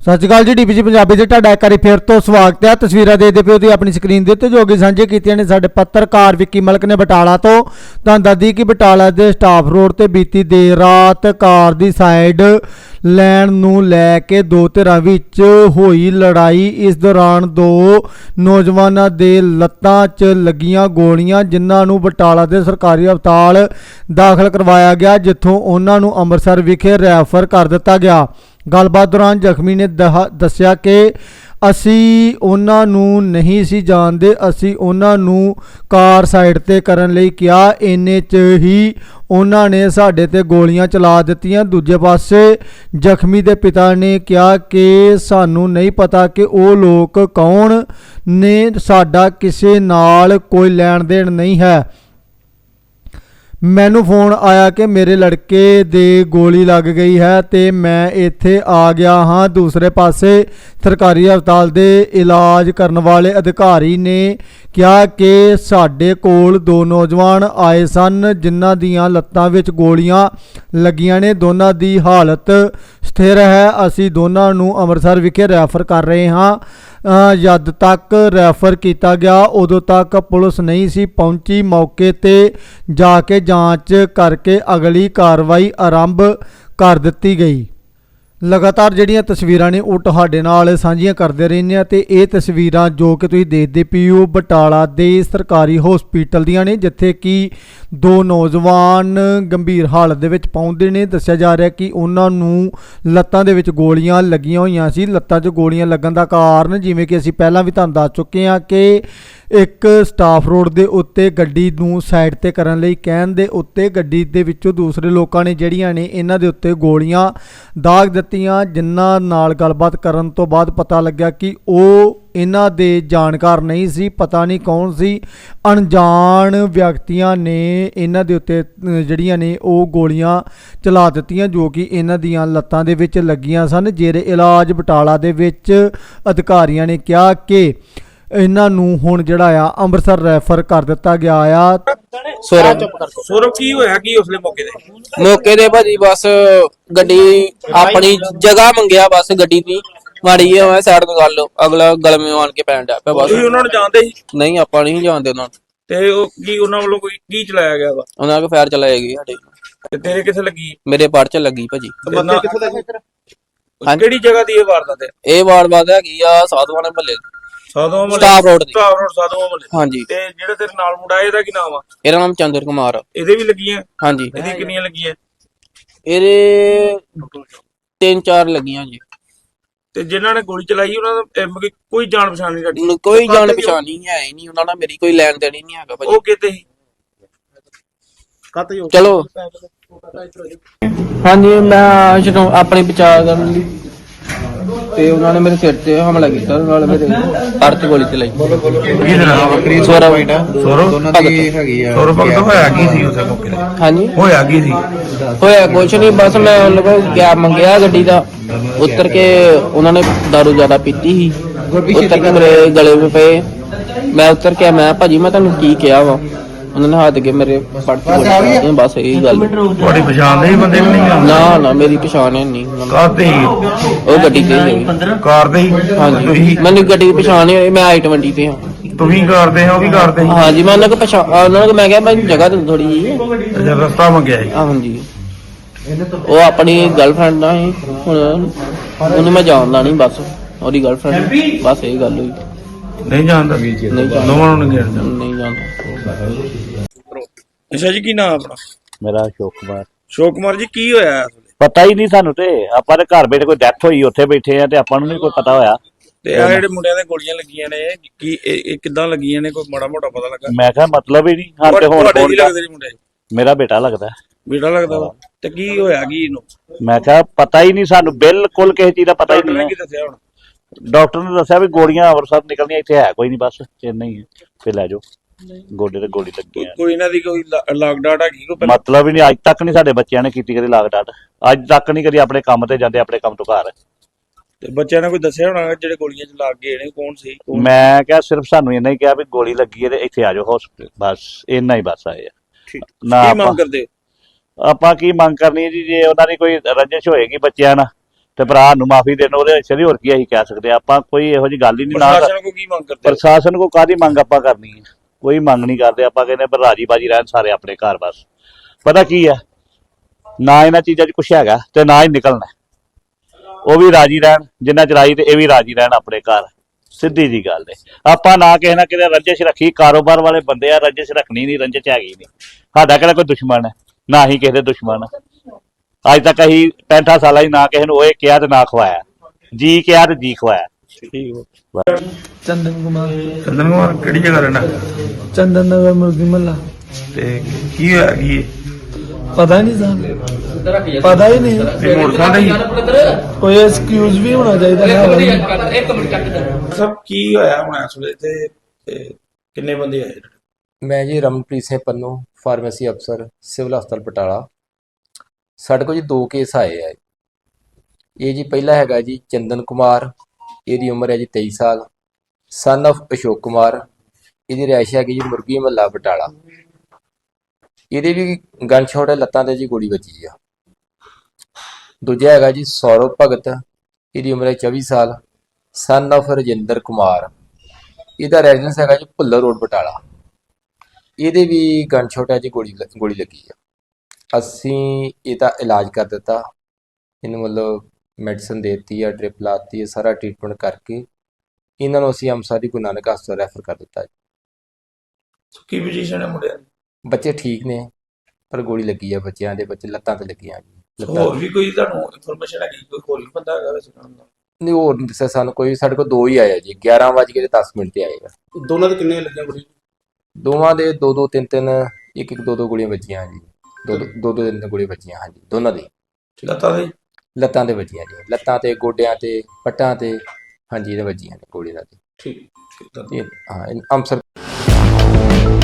ਸਤਿ ਸ਼੍ਰੀ ਅਕਾਲ ਜੀ ਡੀਪੀਜੀ ਪੰਜਾਬੀ ਦੇ ਤੁਹਾਡਾ ਇੱਕ ਵਾਰੀ ਫਿਰ ਤੋਂ ਸਵਾਗਤ ਹੈ। ਤਸਵੀਰਾਂ ਦੇ ਪਿਓ ਦੀ ਆਪਣੀ ਸਕਰੀਨ ਦੇ ਉੱਤੇ ਜੋ ਕਿ ਸਾਂਝੇ ਕੀਤੀਆਂ ਨੇ ਸਾਡੇ ਪੱਤਰਕਾਰ ਵਿੱਕੀ ਮਲਕ ਨੇ ਬਟਾਲਾ ਤੋਂ। ਤਾਂ ਦੱਸਦੀ ਕਿ ਬਟਾਲਾ ਦੇ ਸਟਾਫ ਰੋਡ ਤੇ ਬੀਤੀ ਦੇਰ ਰਾਤ ਕਾਰ ਦੀ ਸਾਈਡ ਲੈਣ ਨੂੰ ਲੈ ਕੇ ਦੋ ਧਿਰਾਂ ਵਿੱਚ ਹੋਈ ਲੜਾਈ। ਇਸ ਦੌਰਾਨ ਦੋ ਨੌਜਵਾਨਾਂ ਦੇ ਲੱਤਾਂ 'ਚ ਲੱਗੀਆਂ ਗੋਲੀਆਂ, ਜਿਨ੍ਹਾਂ ਨੂੰ ਬਟਾਲਾ ਦੇ ਸਰਕਾਰੀ ਹਸਪਤਾਲ ਦਾਖਲ ਕਰਵਾਇਆ ਗਿਆ, ਜਿੱਥੋਂ ਉਹਨਾਂ ਨੂੰ ਅੰਮ੍ਰਿਤਸਰ ਵਿਖੇ ਰੈਫਰ ਕਰ ਦਿੱਤਾ ਗਿਆ। ਗੱਲਬਾਤ ਦੌਰਾਨ ਜ਼ਖਮੀ ਨੇ ਦਹਾ- ਦੱਸਿਆ ਕਿ ਅਸੀਂ ਉਹਨਾਂ ਨੂੰ ਨਹੀਂ ਸੀ ਜਾਣਦੇ, ਅਸੀਂ ਉਹਨਾਂ ਨੂੰ ਕਾਰ ਸਾਈਡ ਤੇ ਕਰਨ ਲਈ ਕਿਹਾ। ਇੰਨੇ ਚ ਹੀ ਉਹਨਾਂ ਨੇ ਸਾਡੇ ਤੇ ਗੋਲੀਆਂ ਚਲਾ ਦਿੱਤੀਆਂ। ਦੂਜੇ ਪਾਸੇ ਜ਼ਖਮੀ ਦੇ ਪਿਤਾ ਨੇ ਕਿਹਾ ਕਿ ਸਾਨੂੰ ਨਹੀਂ ਪਤਾ ਕਿ ਉਹ ਲੋਕ ਕੌਣ ਨੇ, ਸਾਡਾ ਕਿਸੇ ਨਾਲ ਕੋਈ ਲੈਣ ਦੇਣ ਨਹੀਂ ਹੈ। ਮੈਨੂੰ ਫੋਨ ਆਇਆ ਕਿ ਮੇਰੇ ਲੜਕੇ ਦੇ ਗੋਲੀ ਲੱਗ ਗਈ ਹੈ ਤੇ ਮੈਂ ਇੱਥੇ ਆ ਗਿਆ ਹਾਂ। ਦੂਸਰੇ ਪਾਸੇ ਸਰਕਾਰੀ ਹਸਪਤਾਲ ਦੇ ਇਲਾਜ ਕਰਨ ਵਾਲੇ ਅਧਿਕਾਰੀ ਨੇ ਕਿਹਾ ਕਿ ਸਾਡੇ ਕੋਲ ਦੋ ਨੌਜਵਾਨ ਆਏ ਸਨ, ਜਿਨ੍ਹਾਂ ਦੀਆਂ ਲੱਤਾਂ ਵਿੱਚ ਗੋਲੀਆਂ ਲੱਗੀਆਂ ਨੇ। ਦੋਨਾਂ ਦੀ ਹਾਲਤ ਸਥਿਰ ਹੈ। ਅਸੀਂ ਦੋਨਾਂ ਨੂੰ ਅੰਮ੍ਰਿਤਸਰ ਵਿਖੇ ਰੈਫਰ ਕਰ ਰਹੇ ਹਾਂ। ਜਦ ਤੱਕ ਰੈਫਰ ਕੀਤਾ ਗਿਆ, ਉਦੋਂ ਤੱਕ ਪੁਲਿਸ ਨਹੀਂ ਸੀ ਪਹੁੰਚੀ। ਮੌਕੇ ਤੇ ਜਾ ਕੇ ਜਾਂਚ ਕਰਕੇ ਅਗਲੀ ਕਾਰਵਾਈ ਆਰੰਭ ਕਰ ਦਿੱਤੀ ਗਈ। ਲਗਾਤਾਰ ਜਿਹੜੀਆਂ ਤਸਵੀਰਾਂ ਨੇ ਉਹ ਤੁਹਾਡੇ ਨਾਲ ਸਾਂਝੀਆਂ ਕਰਦੇ ਰਹਿੰਦੇ ਆ ਤੇ ਇਹ ਤਸਵੀਰਾਂ ਜੋ ਕਿ ਤੁਸੀਂ ਦੇਖਦੇ ਪੀਓ, ਬਟਾਲਾ ਦੇ ਸਰਕਾਰੀ ਹਸਪੀਟਲ ਦੀਆਂ ਨੇ, ਜਿੱਥੇ ਕਿ ਦੋ ਨੌਜਵਾਨ ਗੰਭੀਰ ਹਾਲਤ ਦੇ ਵਿੱਚ ਪਹੁੰਚਦੇ ਨੇ। ਦੱਸਿਆ ਜਾ ਰਿਹਾ ਕਿ ਉਹਨਾਂ ਨੂੰ ਲੱਤਾਂ ਦੇ ਵਿੱਚ ਗੋਲੀਆਂ ਲੱਗੀਆਂ ਹੋਈਆਂ ਸੀ। ਲੱਤਾਂ 'ਚ ਗੋਲੀਆਂ ਲੱਗਣ ਦਾ ਕਾਰਨ ਜਿਵੇਂ ਕਿ ਅਸੀਂ ਪਹਿਲਾਂ ਵੀ ਤੁਹਾਨੂੰ ਦੱਸ ਚੁੱਕੇ ਹਾਂ ਕਿ ਇੱਕ ਸਟਾਫ ਰੋਡ ਦੇ ਉੱਤੇ ਗੱਡੀ ਨੂੰ ਸਾਈਡ ਤੇ ਕਰਨ ਲਈ ਕਹਿਣ ਦੇ ਉੱਤੇ ਗੱਡੀ ਦੇ ਵਿੱਚੋਂ ਦੂਸਰੇ ਲੋਕਾਂ ਨੇ ਜਿਹੜੀਆਂ ਨੇ ਇਹਨਾਂ ਦੇ ਉੱਤੇ ਗੋਲੀਆਂ ਦਾਗ ਦਿੱਤੀਆਂ, ਜਿਨ੍ਹਾਂ ਨਾਲ ਗੱਲਬਾਤ ਕਰਨ ਤੋਂ ਬਾਅਦ ਪਤਾ ਲੱਗਿਆ ਕਿ ਉਹ ਇਹਨਾਂ ਦੇ ਜਾਣਕਾਰ ਨਹੀਂ ਸੀ, ਪਤਾ ਨਹੀਂ ਕੌਣ ਸੀ। ਅਣਜਾਣ ਵਿਅਕਤੀਆਂ ਨੇ ਇਹਨਾਂ ਦੇ ਉੱਤੇ ਜਿਹੜੀਆਂ ਨੇ ਉਹ ਗੋਲੀਆਂ ਚਲਾ ਦਿੱਤੀਆਂ, ਜੋ ਕਿ ਇਹਨਾਂ ਦੀਆਂ ਲੱਤਾਂ ਦੇ ਵਿੱਚ ਲੱਗੀਆਂ ਸਨ। ਜੇਰੇ ਇਲਾਜ ਬਟਾਲਾ ਦੇ ਵਿੱਚ ਅਧਿਕਾਰੀਆਂ ਨੇ ਕਿਹਾ ਕਿ ਇਹਨਾਂ ਨੂੰ ਹੁਣ ਜਿਹੜਾ ਆ ਅੰਮ੍ਰਿਤਸਰ ਰੈਫਰ ਕਰ ਦਿੱਤਾ ਗਿਆ ਆ। ਸੌਰਵ। ਸੌਰਵ ਕੀ ਹੋਇਆ? ਕੀ ਉਸਲੇ ਮੌਕੇ ਤੇ? ਮੌਕੇ ਦੇ ਭਾਜੀ ਬਸ ਗੱਡੀ ਆਪਣੀ ਜਗ੍ਹਾ ਮੰਗਿਆ ਬਸ ਗੱਡੀ ਦੀ। ਮਾੜੀ ਜਿਹੀ ਮੈਂ ਸਾਈਡ ਤੋਂ ਕਰ ਲਓ ਅਗਲਾ ਗਲਮੇ ਆਣ ਕੇ ਪੈਣ ਡਿਆ ਪਿਆ ਬਸ। ਤੁਸੀਂ ਉਹਨਾਂ ਨੂੰ ਜਾਣਦੇ ਸੀ? ਨਹੀਂ ਆਪਾਂ ਨਹੀਂ ਜਾਣਦੇ ਉਹਨਾਂ ਨੂੰ। ਤੇ ਉਹ ਕੀ ਉਹਨਾਂ ਵੱਲੋਂ ਕੋਈ ਕੀ ਚਲਾਇਆ ਗਿਆ ਵਾ? ਉਹਨਾਂ ਕੋ ਫਾਇਰ ਚਲਾਏਗੀ ਸਾਡੇ। ਤੇ ਤੇਰੇ ਕਿੱਥੇ ਲੱਗੀ? ਮੇਰੇ ਪੜ ਚ ਲੱਗੀ ਭਾਜੀ। ਬੰਦੇ ਕਿੱਥੇ ਲੱਗੇ? ਹਾਂਜੀ। ਕਿਹੜੀ ਜਗ੍ਹਾ ਦੀ ਇਹ ਵਾਰਦਾਤ ਹੈ? ਇਹ ਵਾਰ ਬਾਦ ਹੈਗੀ ਆ ਸਾਧੂਆਂ ਦੇ ਮੱਲੇ ਸਾਧੂ ਮਹੱਲੇ ਸਟਾਫ ਰੋਡ ਦੀ। ਸਟਾਫ ਰੋਡ ਸਾਧੂ ਮਹੱਲੇ ਹਾਂਜੀ। ਤੇ ਜਿਹੜਾ ਤੇਰੇ ਨਾਲ ਮੁੰਡਾ ਇਹਦਾ ਕੀ ਨਾਮ ਆ? ਇਹਦਾ ਨਾਮ ਚੰਦਰ ਕੁਮਾਰ। ਆ। ਇਹਦੇ ਵੀ ਲੱਗੀਆਂ? ਹਾਂਜੀ। ਇਹਦੀ ਕਿੰਨੀਆਂ ਲੱਗੀਆਂ? ਇਹਦੇ ਤਿੰਨ ਚਾਰ ਲੱਗੀਆਂ ਜੀ। ਤੇ ਜਿਨ੍ਹਾਂ ਨੇ ਗੋਲੀ ਚਲਾਈ ਉਹਨਾਂ ਦਾ ਇਹ ਮਤਲਬ ਕਿ ਕੋਈ ਜਾਣ ਪਛਾਣ ਨਹੀਂ ਸਾਡੀ। ਕੋਈ ਜਾਣ ਪਛਾਣ ਨਹੀਂ ਹੈ ਹੀ ਨਹੀਂ ਉਹਨਾਂ ਨਾਲ ਮੇਰੀ ਕੋਈ ਲੈਣ ਦੇਣ ਹੀ ਨਹੀਂ ਹੈਗਾ ਭਾਜੀ। ਉਹ ਕਿਤੇ ਸੀ? ਚਲੋ। ਹਾਂਜੀ ਮੈਂ ਜਦੋਂ ਆਪਣੀ ਬਚਾਅ ਕਰਨ ਲਈ। ਤੇ ਉਹਨਾਂ ਨੇ ਮੇਰੇ ਸਿਰ ਤੇ ਹਮਲਾ ਕੀਤਾ ਨਾਲ ਮੇਰੇ ਚ ਗੋਲੀ ਚਲਾਈ। ਬੱਕਰੀ ਸੋਰਾ ਵਾਈਟ ਆ ਦੋਨਾਂ ਦੀ ਹੈਗੀ ਆ। ਸੌਰਵ ਭਗਤ ਹੋਇਆ ਕੀ ਸੀ ਉਸੇ ਮੌਕੇ ਤੇ? ਹਾਂਜੀ। ਹੋਇਆ ਕੀ ਸੀ? ਹੋਇਆ ਕੁਛ ਨਹੀਂ ਬਸ ਮੈਂ ਉਹਨਾਂ ਕੋਲ ਗਿਆ ਮੰਗਿਆ ਗੱਡੀ ਦਾ। ਉਤਰ ਕੇ ਉਹਨਾਂ ਨੇ ਦਾਰੂ ਜ਼ਿਆਦਾ ਪੀਤੀ ਸੀ। ਉਤਰ ਕੇ ਮੇਰੇ ਗਲੇ 'ਤੇ ਪਏ। ਮੈਂ ਉਤਰ ਕੇ ਮੈਂ ਭਾਜੀ ਮੈਂ ਤੁਹਾਨੂੰ ਕੀ ਕਿਹਾ ਵਾ? ਉਹਨਾਂ ਨੇ ਹੱਥ ਕੇ ਮੇਰੇ ਪੜ ਚਲਾਈ ਬਸ ਇਹੀ ਗੱਲ। ਤੁਹਾਡੀ ਪਛਾਣ ਨਹੀਂ ਬੰਦੇ ਕਿ ਨਹੀਂ ਨਾ ਨਾ ਮੇਰੀ ਪਛਾਣ ਹੈ ਨਹੀਂ। ਕਾਰ ਤੇ ਉਹ ਗੱਡੀ ਤੇ ਸੀ ਕਾਰ ਤੇ ਹਾਂਜੀ। ਮੈਨੂੰ ਗੱਡੀ ਦੀ ਪਛਾਣ ਨਹੀਂ ਹੋਈ ਮੈਂ ਆਈ 20 ਤੇ ਹਾਂ। ਤੁਸੀਂ ਕਰਦੇ ਹੋ ਉਹ ਵੀ ਕਰਦੇ ਹਾਂਜੀ ਮੈਂ ਉਹਨਾਂ ਕੋ ਪਛਾਣ ਉਹਨਾਂ ਨੂੰ ਮੈਂ ਕਿਹਾ ਮੈਂ ਜਗ੍ਹਾ ਦੇ ਥੋੜੀ ਜੀ ਅੱਛਾ ਰਸਤਾ ਮੰਗਿਆ ਸੀ। ਹਾਂਜੀ। ਉਹ ਆਪਣੀ ਗਰਲਫ੍ਰੈਂਡ ਨਾਲ ਹੀ ਹੁਣ ਉਹਨੂੰ ਮੈਂ ਜਾਣਦਾ ਨਹੀਂ ਬਸ। ਉਹਦੀ ਗਰਲਫ੍ਰੈਂਡ ਬਸ ਇਹ ਗੱਲ ਹੋਈ। ਨਹੀਂ ਜਾਣਦਾ। ਨਹੀਂ ਜਾਣਦਾ। ਦੋਵਾਂ ਨੂੰ ਨਹੀਂ ਜਾਣਦਾ। ਅੱਛਾ ਜੀ ਕੀ ਨਾਮ ਆਪਣਾ? ਮੇਰਾ ਅਸ਼ੋਕ ਕੁਮਾਰ। ਸ਼ੋਕ ਕੁਮਾਰ ਜੀ ਕੀ ਹੋਇਆ? ਇਸ ਵੇਲੇ? ਪਤਾ ਹੀ ਨਹੀਂ ਸਾਨੂੰ ਤੇ। ਆਪਾਂ ਦੇ ਘਰ ਬੈਠੇ ਕੋਈ ਡੈਥ ਹੋਈ ਉੱਥੇ ਬੈਠੇ ਆ ਤੇ ਆਪਾਂ ਨੂੰ ਨਹੀਂ ਕੋਈ ਪਤਾ ਹੋਇਆ। ਤੇ ਆ ਜਿਹੜੇ ਮੁੰਡਿਆਂ ਦੇ ਗੋਲੀਆਂ ਲੱਗੀਆਂ ਨੇ ਕੀ ਇਹ ਇਹ ਕਿੱਦਾਂ ਲੱਗੀਆਂ ਨੇ ਕੋਈ ਮਾੜਾ ਮੋਟਾ ਪਤਾ ਲੱਗਾ? ਮੈਂ ਕਿਹਾ ਮਤਲਬ ਹੀ ਨਹੀਂ ਹਾਂ ਤੇ ਹੁਣ ਤੁਹਾਡੇ ਫੋਨ ਕੀ ਲੱਗਦੇ ਨੇ ਮੁੰਡੇ? ਮੇਰਾ ਬੇਟਾ ਲੱਗਦਾ। ਬੀੜਾ ਲੱਗਦਾ ਵਾ? ਤੇ ਕੀ ਹੋਇਆ ਕੀ ਇਹਨੂੰ? ਮੈਂ ਕਿਹਾ ਪਤਾ ਹੀ ਨਹੀਂ ਸਾਨੂੰ ਬਿਲਕੁਲ ਕਿਸੇ ਚੀਜ਼ ਦਾ ਪਤਾ ਹੀ ਡਾਕਟਰ ਨਹੀਂ ਨੇ ਹੈ। ਕੀ ਦੱਸਿਆ ਹੁਣ? ਡਾਕਟਰ ਨੇ ਦੱਸਿਆ ਵੀ ਗੋਲੀਆਂ ਅੰਮ੍ਰਿਤਸਰ ਨਿਕਲਣੀਆਂ ਇੱਥੇ ਹੈ ਕੋਈ ਨਹੀਂ ਬਸ ਚੇਨਈ ਹੈ ਫੇ ਲੈ ਜਾਓ। ਗੋਡੇ ਤੇ ਗੋਲੀ ਲੱਗੀ ਹੈ ਕੋਈ ਇਹਨਾਂ ਦੀ ਕੋਈ ਲਾਕ ਡਾਟ ਹੈਗੀ ਕੋਈ ਪਹਿਲਾਂ? ਮਤਲਬ ਹੀ ਨਹੀਂ ਅੱਜ ਤੱਕ ਨਹੀਂ ਸਾਡੇ ਬੱਚਿਆਂ ਨੇ ਕੀਤੀ ਕਦੀ ਲਾਗ ਡਾਟ ਅੱਜ ਤੱਕ ਨਹੀਂ ਕਦੀ ਆਪਣੇ ਕੰਮ ਤੇ ਜਾਂਦੇ ਆਪਣੇ ਕੰਮ ਤੋਂ ਘਰ ਤੇ ਬੱਚਿਆਂ ਨੇ ਕੋਈ ਦੱਸਿਆ ਹੋਣਾ ਜਿਹੜੇ ਗੋਲੀਆਂ ਚ ਲੱਗ ਗਏ ਨੇ ਕੌਣ ਸੀ ਕੌਣ- ਮੈਂ ਕਿਹਾ ਸਿਰਫ ਸਾਨੂੰ ਇੰਨਾ ਹੀ ਕਿਹਾ ਵੀ ਗੋਲੀ ਲੱਗੀ ਹੈ ਤੇ ਇੱਥੇ ਆ ਜਾਓ ਹਸਪੀਟਲ ਬਸ ਇੰਨਾ ਹੀ ਬਸ ਆਏ ਆ ਠੀਕ ਨਾ ਕੀ ਆਪਾਂ ਮੰਗ ਕਰਦੇ ਹੋ? ਆਪਾਂ ਕੀ ਮੰਗ ਕਰਨੀ ਹੈ ਜੀ ਜੇ ਉਹਨਾਂ ਦੀ ਕੋਈ ਰੰਜਿਸ਼ ਹੋਏਗੀ ਬੱਚਿਆਂ ਨਾਲ ਤੇ ਭਰਾ ਨੂੰ ਮਾਫੀ ਦੇਣ ਉਹਦੇ ਵਿੱਚ ਨਹੀਂ ਹੋਰ ਕੀ ਅਸੀਂ ਕਹਿ ਸਕਦੇ ਹਾਂ। ਆਪਾਂ ਕੋਈ ਇਹੋ ਜੀ ਗੱਲ ਹੀ ਨਹੀਂ ਨਾ ਪ੍ਰਸ਼ਾਸਨ ਕੋ ਕੀ ਮੰਗ ਕਰਦੇ ਹੋ? ਪ੍ਰਸ਼ਾਸਨ ਕੋ ਕਾਦੀ ਮੰਗ ਆਪਾਂ ਕਰਨੀ ਹੈ ਕੋਈ ਮੰਗ ਨਹੀਂ ਕਰਦੇ ਆਪਾਂ ਕਹਿੰਦੇ ਪਰ ਰਾਜੀ ਬਾਜੀ ਰਹਿਣ ਸਾਰੇ ਆਪਣੇ ਘਰ ਬਸ। ਪਤਾ ਕੀ ਹੈ ਨਾ ਇਹਨਾਂ ਚੀਜ਼ਾਂ 'ਚ ਕੁਛ ਹੈਗਾ ਤੇ ਨਾ ਹੀ ਨਿਕਲਣਾ। ਉਹ ਵੀ ਰਾਜੀ ਰਹਿਣ ਜਿੰਨਾ ਚਰਾਈ ਤੇ ਇਹ ਵੀ ਰਾਜੀ ਰਹਿਣ ਆਪਣੇ ਘਰ। ਸਿੱਧੀ ਜੀ ਗੱਲ ਹੈ ਆਪਾਂ ਨਾ ਕਿਸੇ ਨਾ ਕਿਤੇ ਰੰਜਿਸ਼ ਰੱਖੀ ਕਾਰੋਬਾਰ ਵਾਲੇ ਬੰਦੇ ਆ ਰੰਜਿਸ਼ ਰੱਖਣੀ ਨਹੀਂ ਰੰਜਿਸ਼ ਹੈਗੀ ਨਹੀਂ। ਸਾਡਾ ਕਿਹੜਾ ਕੋਈ ਦੁਸ਼ਮਣ ਹੈ ਨਾ ਹੀ ਕਿਸੇ ਦੇ ਦੁਸ਼ਮਣ ਅੱਜ ਤੱਕ ਅਸੀਂ 65 ਸਾਲਾਂ 'ਚ ਨਾ ਕਿਸੇ ਨੂੰ ਓਏ ਕਿਹਾ ਤੇ ਨਾ ਖਵਾਇਆ। ਜੀ ਕਿਹਾ ਤੇ ਜੀ ਖਵਾਇਆ। ਚੰਦਨ ਕੁਮਾਰ। ਚੰਦਨ ਕੁਮਾਰ ਕਿਹੜੀ ਜਗ੍ਹਾ ਰਹਿਣਾ? ਚੰਦਨ ਨਗਰ ਮੁਰਗੀ ਮੱਲਾ ਤੇ ਕੀ ਹੋਇਆ? ਕੀ ਇਹ? ਪਤਾ ਹੀ? ਨਹੀਂ ਸਾਨੂੰ ਪਤਾ ਹੀ ਨਹੀਂ ਇਹ ਮੋਟਰਸਾਈਕਲ ਕੋਈ ਐਕਸਕਿਊਜ਼ ਵੀ ਹੋਣਾ ਚਾਹੀਦਾ ਹੈ ਸਭ ਕੀ ਹੋਇਆ ਹੁਣ ਇਸ ਵੇਲੇ ਤੇ ਤੇ ਕਿੰਨੇ ਬੰਦੇ ਆਏ ਮੈਂ ਜੀ ਰਮਨਪ੍ਰੀਤ ਸਿੰਘ ਪੰਨੂ ਫਾਰਮੇਸੀ ਅਫਸਰ ਸਿਵਲ ਹਸਪਤਾਲ ਪਟਾਲਾ ਸਾਡੇ ਕੋਲ ਜੀ ਦੋ ਕੇਸ ਆਏ ਆ ਇਹ ਜੀ ਪਹਿਲਾ ਹੈਗਾ ਜੀ ਚੰਦਨ ਕੁਮਾਰ ਇਹਦੀ ਉਮਰ ਹੈ ਜੀ 23 ਸਾਲ ਸਨ of ਅਸ਼ੋਕ ਕੁਮਾਰ ਇਹਦੀ ਰਿਹਾਇਸ਼ ਹੈਗੀ ਜੀ ਮੁਰਗੀ ਮਹੱਲਾ ਬਟਾਲਾ। ਇਹਦੇ ਵੀ ਗਨ ਸ਼ਾਟ ਲੱਤਾਂ ਤੇ ਜੀ ਗੋਲੀ ਵੱਜੀ ਆ। ਦੂਜਾ ਹੈਗਾ ਜੀ ਸੌਰਵ ਭਗਤ, ਇਹਦੀ ਉਮਰ ਹੈ 24 ਸਾਲ ਸਨ of ਰਜਿੰਦਰ ਕੁਮਾਰ। ਇਹਦਾ ਰੈਜ਼ੀਡੈਂਸ ਹੈਗਾ ਜੀ ਭੁੱਲਰ ਰੋਡ ਬਟਾਲਾ। ਇਹਦੇ ਵੀ ਗਨ ਸ਼ਾਟ ਹੈ ਜੀ ਗੋਲੀ ਗੋਲੀ ਲੱਗੀ ਆ। ਅਸੀਂ ਇਹਦਾ ਇਲਾਜ ਕਰ ਦਿੱਤਾ। ਇਹਨੂੰ ਮਤਲਬ ਮੈਡੀਸਨ ਦਿੱਤੀ ਆ ਡ੍ਰਿਪ ਲਾਤੀ ਆ, ਸਾਰਾ ਟ੍ਰੀਟਮੈਂਟ ਕਰਕੇ। ਇਹਨਾਂ ਨੂੰ ਅਸੀਂ ਅੰਮ੍ਰਿਤਸਰ ਦੀ ਗੁਰੂ ਨਾਨਕ ਹਸਪਤਾਲ ਰੈਫਰ ਕਰ ਦਿੱਤਾ ਜੀ। ਕੀ ਪੋਜੀਸ਼ਨ ਹੈ ਮੁੰਡਿਆਂ ਦੀ। ਬੱਚੇ ਠੀਕ ਨੇ ਪਰ ਗੋਲੀ ਲੱਗੀ ਆ ਬੱਚਿਆਂ ਦੇ ਬੱਚੇ ਲੱਤਾਂ ਤੇ ਲੱਗੀਆਂ ਜੀ ਹੋਰ ਵੀ ਕੋਈ ਤੁਹਾਨੂੰ ਇਨਫੋਰਮੇਸ਼ਨ ਹੈਗੀ? ਕੋਈ ਹੋਰ ਵੀ ਬੰਦਾ ਹੈਗਾ ਵੈਸੇ ਦਾ? ਨਹੀਂ ਹੋਰ ਨਹੀਂ ਦੱਸਿਆ ਸਾਨੂੰ ਕੋਈ ਸਾਡੇ ਕੋਲ ਦੋ ਹੀ ਆਇਆ ਜੀ 11 ਵਜੇ ਕੇ 10 ਮਿੰਟ ਤੇ ਆਏਗਾ ਦੋਨਾਂ ਦੇ ਕਿੰਨੇ ਲੱਗੀਆਂ ਗੋਲੀ? ਦੋਵਾਂ ਦੇ ਦੋ ਦੋ ਤਿੰਨ ਤਿੰਨ ਇੱਕ ਇੱਕ ਦੋ ਦੋ ਗੋਲੀਆਂ ਵੱਜੀਆਂ ਜੀ। ਦੋ ਦੋ ਦੋ ਦੋ ਤਿੰਨ ਤਿੰਨ ਗੋਲੀਆਂ ਵੱਜੀਆਂ ਹਾਂਜੀ ਦੋਨਾਂ ਦੀ। ਲੱਤਾਂ ਦੇ? ਲੱਤਾਂ ਤੇ ਵੱਜੀਆਂ ਜੀ ਲੱਤਾਂ ਤੇ ਗੋਡਿਆਂ ਤੇ ਪੱਟਾਂ ਤੇ ਹਾਂਜੀ ਇਹਦੇ ਵੱਜੀਆਂ ਨੇ ਗੋਲੀ ਨਾਲ ਠੀਕ। ਠੀਕ ਇਹ ਹਾਂ ਇਹ ਅੰਮ੍ਰਿਤਸਰ